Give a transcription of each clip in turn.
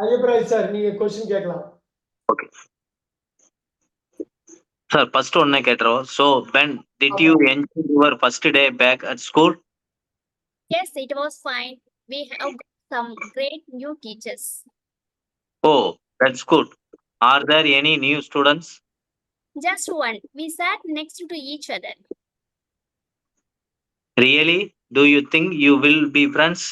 Ayyapparaj sir நீங்க question கேட்கலாம் okay sir first ஒன்னே கேட்டுருவோம் so when did you enjoy your first day back at school Yes, it was fine. We have got some great new teachers. Oh that's good are there any new students Just one. We sat next to each other. Really do you think you will be friends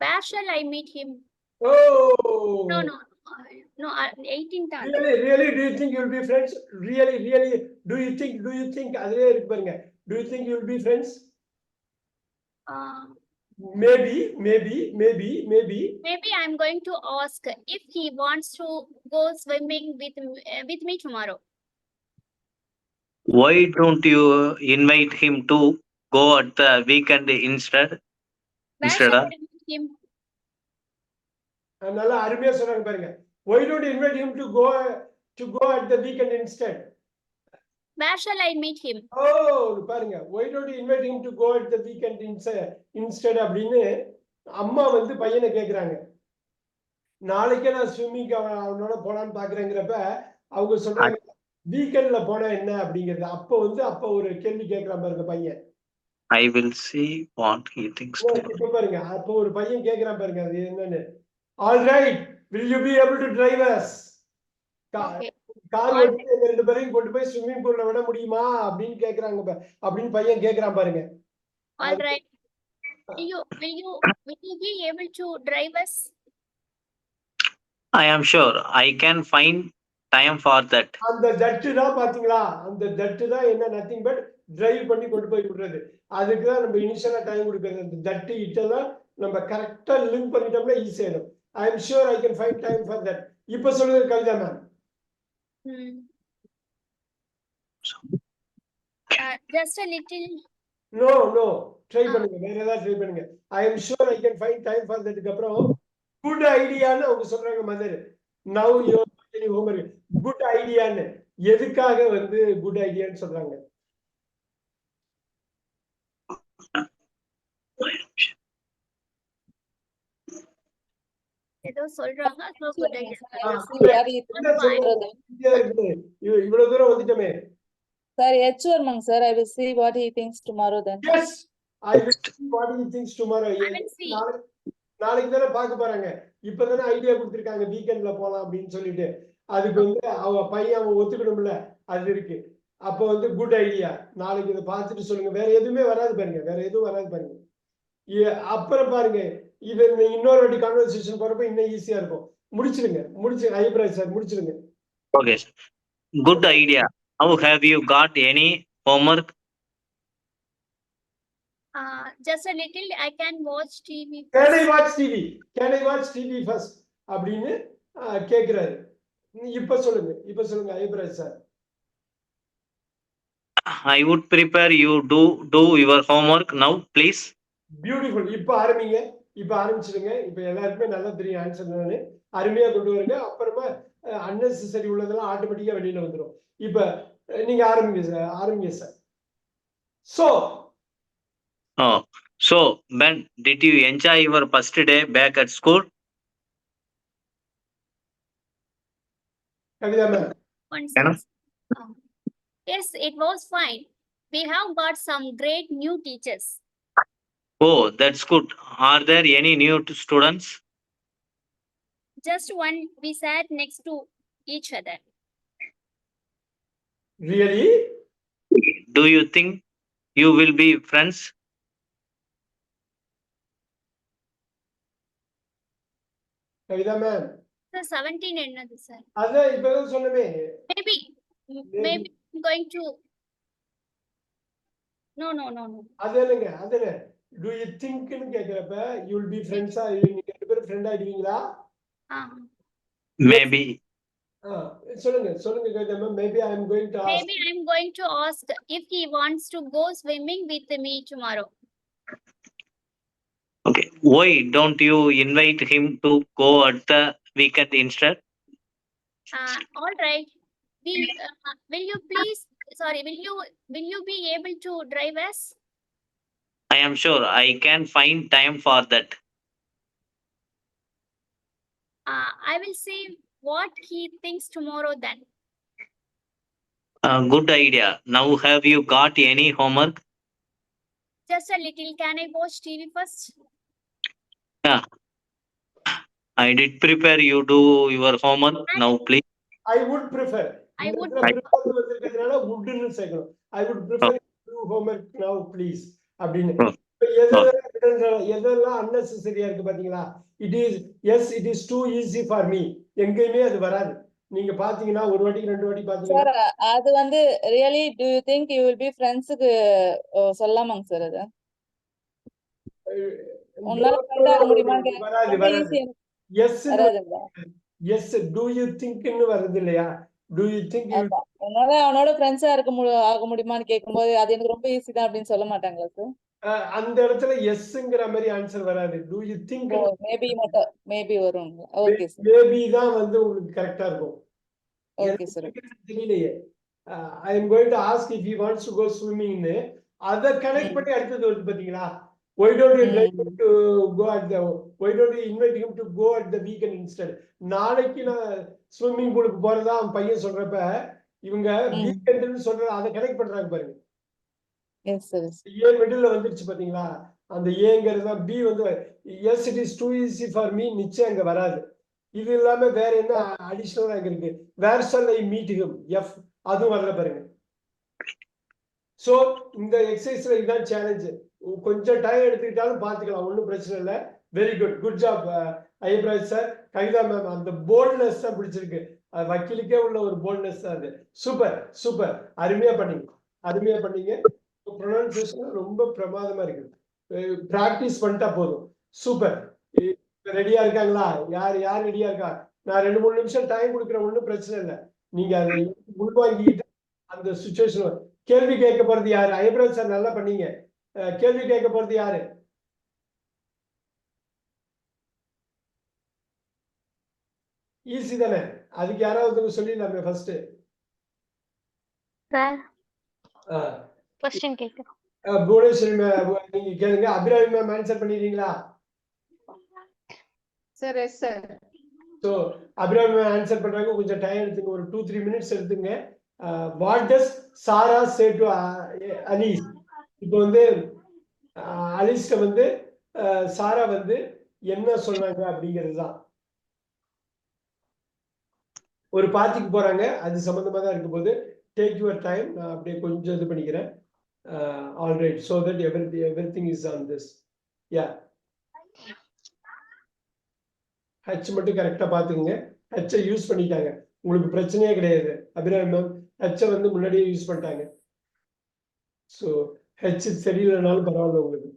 Passion, I meet him. Oh. No, no. No, uh, 18th. Uh, really, really, do you think you'll be friends? Really, really, do you think, do you think, do you think you'll be friends? Uh, maybe, maybe, maybe, maybe. Maybe I'm going to ask if he wants to go swimming with, uh, with me tomorrow. Why don't you invite him to go at the weekend instead? Instead of? Him? நல்லா அருமையா சொன்னாங்க பாருங்க. Why don't invite him to go to go at the weekend instant Where shall I meet him? Oh பாருங்க. Why don't invite him to go at the weekend instead அப்படின்னு அம்மா வந்து பையனை கேக்குறாங்க. நாளைக்கே நான் ஸ்விம்மிங் அவனோட போலான்னு பாக்குறேங்கிறப்ப அவங்க சொல்றாங்க வீக்கெண்ட்ல போனா என்ன? அப்படிங்கறது. அப்போ வந்து அப்ப ஒரு கேள்வி கேக்குறான் பாருங்க பையன். I will see what he thinks இப்ப பாருங்க அப்போ ஒரு பையன் கேக்குறான் பாருங்க அது என்னன்னு all right will you be able to drive us Okay. கார் ஓட்டி ரெண்டு பேரையும் கொண்டு போய் ஸ்விம்மிங் பூல்ல விட முடியுமா அப்படின்னு கேக்குறாங்க பா- அப்படின்னு பையன் கேக்குறான் பாருங்க All right. Will you will you will you be able to drive us? I am sure I can find time for that அந்த தட்டு தான் பாத்தீங்களா அந்த தட்டு தான் என்ன நத்திங் பட் டிரைவ் பண்ணி கொண்டு போய் விடுறது. அதுக்கு தான் நம்ம இனிஷியலா டைம் கொடுக்கறது. அந்த தட்டு இட்டெல்லாம் நம்ம கரெக்டா லிங்க் பண்ணிட்டோம்னா ஈஸி ஆயிடும். I am sure I can find time for that இப்ப சொல்லுங்க Kavitha ma'am a little. No no try. பண்ணுங்க. வேற ஏதாவது ட்ரை பண்ணுங்க. I am sure I can find time for தட்டுக்கு அப்புறம் குட் ஐடியான்னு அவங்க சொல்றாங்க mother now your homework good ஐடியான்னு எதுக்காக வந்து குட் ஐடியான்னு சொல்றாங்க ஏதோ சொல்றாங்க so good idea. ஆ, யாரு என்ன சொல்றது? ஈஸியா இருக்குது. இவ்- இவ்வளவு தூரம் வந்துட்டோமே. Sir, H வருமாங்க sir. I will see what he thinks tomorrow then. Yes I will what you thinks tomorrow I will see. நாளைக்கு தானே பார்க்க போறாங்க. இப்பதானே ஐடியா கொடுத்திருக்காங்க வீக்கெண்ட்ல போலாம் அப்படின்னு சொல்லிட்டு. அதுக்கு வந்து அவ பையன் அவன் ஒத்துக்கணும்ல அது இருக்கு. அப்ப வந்து குட் ஐடியா நாளைக்கு இதை பார்த்துட்டு சொல்லுங்க. வேற எதுவுமே வராது பாருங்க வேற எதுவும் வராது பாருங்க. அப்புறம் பாருங்க இது இன்னொரு வாட்டி கான்வர்சேஷன் போறப்ப இன்னும் ஈஸியா இருக்கும். முடிச்சிடுங்க. முடிச்சு ஐப்ராஜ் sir முடிச்சிடுங்க. Okay good idea how have you got any homework Uh, just a little. I can watch TV. Can I watch TV can I watch TV first அப்படின்னு ஆ, கேக்குறாரு. இப்ப சொல்லுங்க இப்ப சொல்லுங்க Aiyappraj sir I would prepare you to do your homework now please beautiful இப்ப ஆரம்பிங்க. இப்ப ஆரம்பிச்சிடுங்க இப்ப எல்லாருக்குமே நல்லா தெரியும் ஆன்சர் தானே அருமையா கொண்டு வருங்க. அப்புறமா அன்னெசரி உள்ளதெல்லாம் ஆட்டோமேட்டிக்கா வெளியில வந்துடும் இப்ப நீங்க ஆரம்பிங்க சார் ஆரம்பிங்க sir so oh so Ben did you enjoy your first day back at school Kavitha ma'am One Madam? second. Um, Yes, it was fine. We have got some great new teachers. Oh that's good are there any new students Just one, we sat next to each other. Really do you think you will be friends Kavitha ma'am Sir, 17 என்னது sir? அதான் இப்பதான் சொன்னமே Maybe, m- Maybe. maybe I'm going to. No, no, no, no. அது இல்லைங்க அது இல்லை Do you திங்க்னு கேக்குறப்ப you will be ஃப்ரெண்ட்ஸா நீங்க ரெண்டு பேரும் ஃப்ரெண்ட் ஆயிடுவீங்களா Ah, மேபி ஆ, சொல்லுங்க சொல்லுங்க Kavitha ma'am maybe I am going to maybe I'm going to ask if he wants to go swimming with me tomorrow. Okay why don't you invite him to go at the weekend instead Uh, all right. Will, uh, will you please, sorry, will you, will you be able to drive us? I am sure I can find time for that. Uh, I will see what he thinks tomorrow then. Uh, good idea. Now have you got any homework? Just a little. Can I watch TV first? I did prepare you do your homework. Now please. I would prefer I would வந்திருக்கிறதுனால வுட்னு சேர்க்கணும் I would prefer to homework now please அப்படின்னு. எதெல்லாம் அன்னெசரியா இருக்கு பாத்தீங்களா? It is yes it is too easy for me எங்கேயுமே அது வராது. நீங்க பாத்தீங்கன்னா ஒரு வாட்டிக்கு ரெண்டு வாட்டி பாத்தீங்கன்னா அது வந்து really do you think you will be ஃப்ரெண்ட்ஸுக்கு சொல்லாமாங்க சார் அது? easy yes yes do you திங்க்னு வருது இல்லையா டூ யூ திங்க் உன்னால அவனோட ஃப்ரெண்ட்ஸா இருக்க மு ஆக முடியுமான்னு கேட்கும்போது அது எனக்கு ரொம்ப ஈஸி தான் அப்படின்னு சொல்ல மாட்டாங்களா சார் அந்த இடத்துல எஸ்ங்கிற மாதிரி ஆன்சர் வராது. டூ யூ திங்க் மேபி மட்டும் மேபி வரும் ஓகே சார் மேபி தான் வந்து உங்களுக்கு கரெக்டா இருக்கும். ஓகே சார் தெரியலையே. I am going to ask if he wants to go ஸ்விம்மிங்னு அத கனெக்ட். பண்ணி அடுத்தது வருது பாத்தீங்களா? Why don't you like. To go at the why don't you invite him to go at the weekend instant நாளைக்கு நான் swimming பூலுக்கு போறதா அவன் பையன் சொல்றப்ப இவங்க. வீக்கெண்ட்னு சொல்ற அதை கனெக்ட் பண்றாங்க பாருங்க. எஸ் சார் ஏ மிடில் வந்துருச்சு பாத்தீங்களா? அந்த ஏங்கிறது தான் பி வந்து yes it is too easy for me நிச்சயம் அங்க வராது. இது இல்லாம வேற என்ன அடிஷனலா அங்க இருக்கு? வேர் சொல் ஐ மீட் ஹிம் எஃப் அதுவும் வரல பாருங்க. சோ இந்த எக்ஸசைஸ்ல இதுதான் சேலஞ்ச் கொஞ்சம் டைம் எடுத்துக்கிட்டாலும் பாத்துக்கலாம் ஒன்றும் பிரச்சனை இல்லை. Very good good job Aiyappraj sir Kavitha ma'am அந்த போல்ட்னஸ் தான் பிடிச்சிருக்கு. அது வக்கீலுக்கே உள்ள ஒரு போல்ட்னஸ் தான் அது. Super super. அருமையா பண்ணீங்க. அருமையா பண்ணீங்க. ப்ரொனன்சியேஷன் ரொம்ப பிரமாதமா இருக்குது ப்ராக்டிஸ் பண்ணிட்டா போதும். சூப்பர். ரெடியா இருக்காங்களா? யார் யார் ரெடியா இருக்கா? நான் ரெண்டு மூணு நிமிஷம் டைம் கொடுக்குறேன். ஒன்றும் பிரச்சனை இல்லை. நீங்க அதை உள்வாங்கிட்டு அந்த சுச்சுவேஷன் கேள்வி கேட்க போறது யாரு? ஐப்ராஜ் சார் நல்லா பண்ணீங்க. கேள்வி கேட்க போறது யாரு? ஈஸி தானே? அதுக்கு யாராவது சொல்லிடலாமே ஃபர்ஸ்ட் சார். கொஸ்டின் கேட்குறோம். புவனேஸ்வரி நீங்க கேளுங்க. அபிராமி மேம் ஆன்சர் பண்ணிடுறீங்களா Sir, yes, sir. So Abirami ma'am answer பண்றாங்க. கொஞ்சம் டைம் எடுத்துங்க. ஒரு டூ த்ரீ மினிட்ஸ் எடுத்துங்க. What does Sara say to Alice இப்போ வந்து அலீஸ்ட வந்து சாரா வந்து என்ன சொன்னாங்க அப்படிங்கிறது தான் ஒரு பார்ட்டிக்கு போறாங்க. அது சம்பந்தமா தான் இருக்கும்போது டேக் யுவர் டைம் நான் அப்படியே கொஞ்சம் இது பண்ணிக்கிறேன். All right so that every everything is on this yeah H மட்டும் கரெக்டா பார்த்துக்குங்க. ஹச்சை யூஸ் பண்ணிட்டாங்க. உங்களுக்கு பிரச்சனையே கிடையாது. அபிராமி மேம் ஹச்சை வந்து முன்னாடியே யூஸ் பண்ணிட்டாங்க. ஸோ ஹெச் சரியில்லைனாலும் பரவாயில்ல உங்களுக்கு.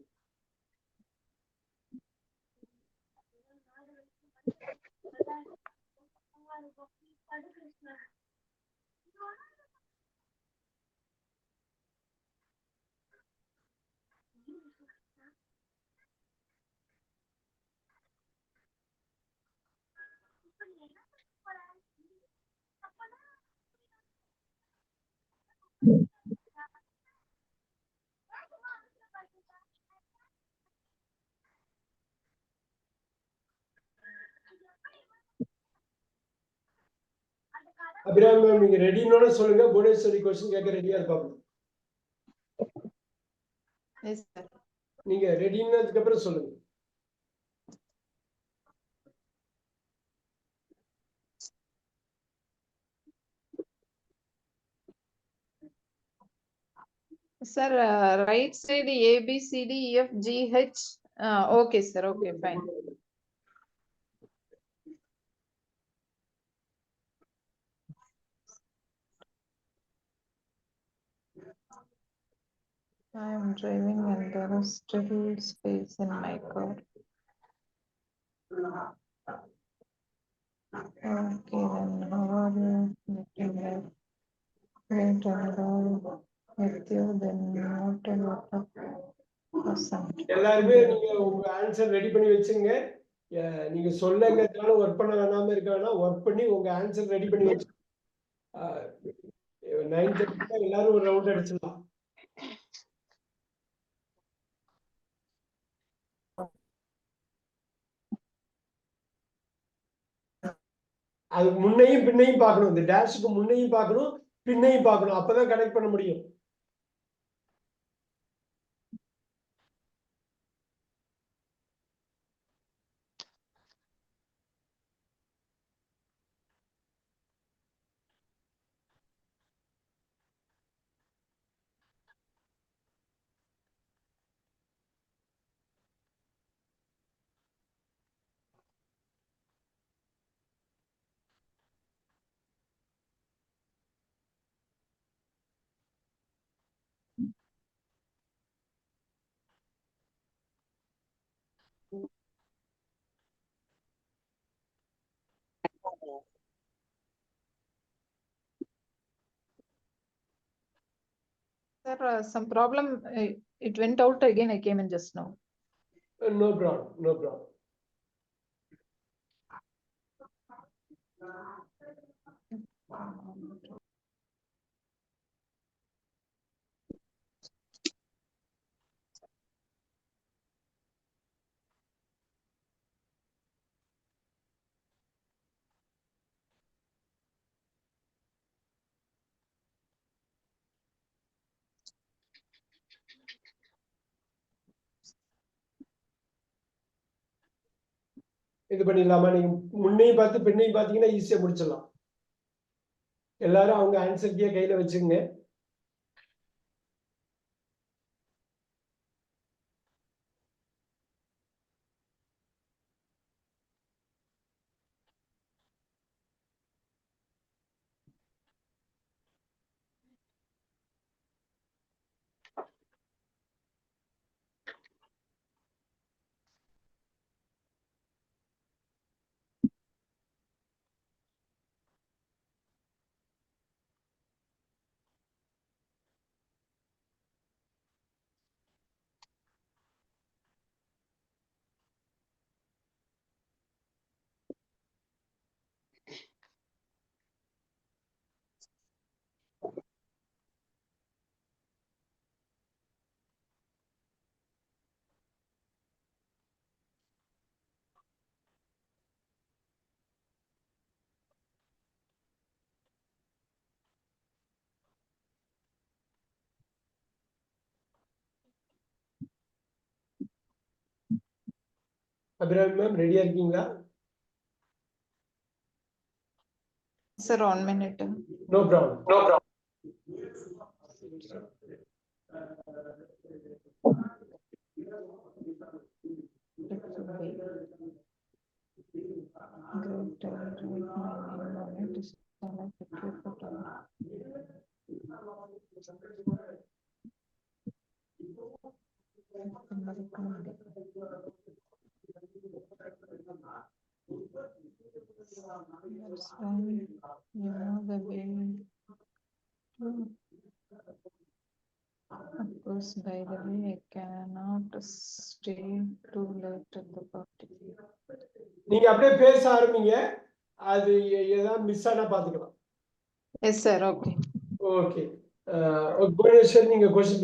அபிராமி மேம் நீங்க ரெடினோட சொல்லுங்க. புவனேஸ்வரி கொஸ்டின் கேட்க ரெடியா இருப்பாங்க. நீங்க ரெடினதுக்கு அப்புறம் சொல்லுங்க. Sir, uh, right side A, B, C, D, E, F, G, H. Uh, okay, sir, okay, fine. I am driving and there is still space in my car. Okay, then how are you? making like Great and all with you, then not a lot of awesome. எல்லாருமே நீங்க உங்க answer ready பண்ணி வச்சுங்க அஹ் நீங்க சொல்லுங்கிறதுனால work பண்ண வேணாம இருக்க வேணாம் work பண்ணி உங்க ஆன்சர் ரெடி பண்ணி வச்சு நைன் தேர்ட்டி எல்லாரும் ஒரு ரவுண்ட் அடிச்சிடலாம் அது முன்னையும் பின்னையும் பார்க்கணும். இந்த டேஷுக்கு முன்னையும் பார்க்கணும் பின்னையும் பார்க்கணும். அப்பதான் கனெக்ட் பண்ண முடியும். Sir, uh, some problem, uh, it went out again, I came in just now. Uh, No problem, no problem. Hmm. இது பண்ணிடலாமா? நீங்க முன்னையும் பார்த்து பின்னையும் பார்த்தீங்கன்னா ஈஸியாக முடிச்சிடலாம். எல்லாரும் அவங்க ஆன்சர் கீயை கையில வச்சுங்க அபிராமி மேம் ரெடியா இருக்கீங்களா Sir, one minute. No problem no problem It should be. Great, uh, write my name on it, is select the That's why, you know, the way. Hmm. Of course, by the way, I cannot stay too late at the party. நீங்க அப்படியே பேச ஆரம்பிங்க அது எ- ஏதாவது miss ஆனா பாத்துக்கலாம் Yes, sir, okay. Okay Bhubaneswar நீங்க question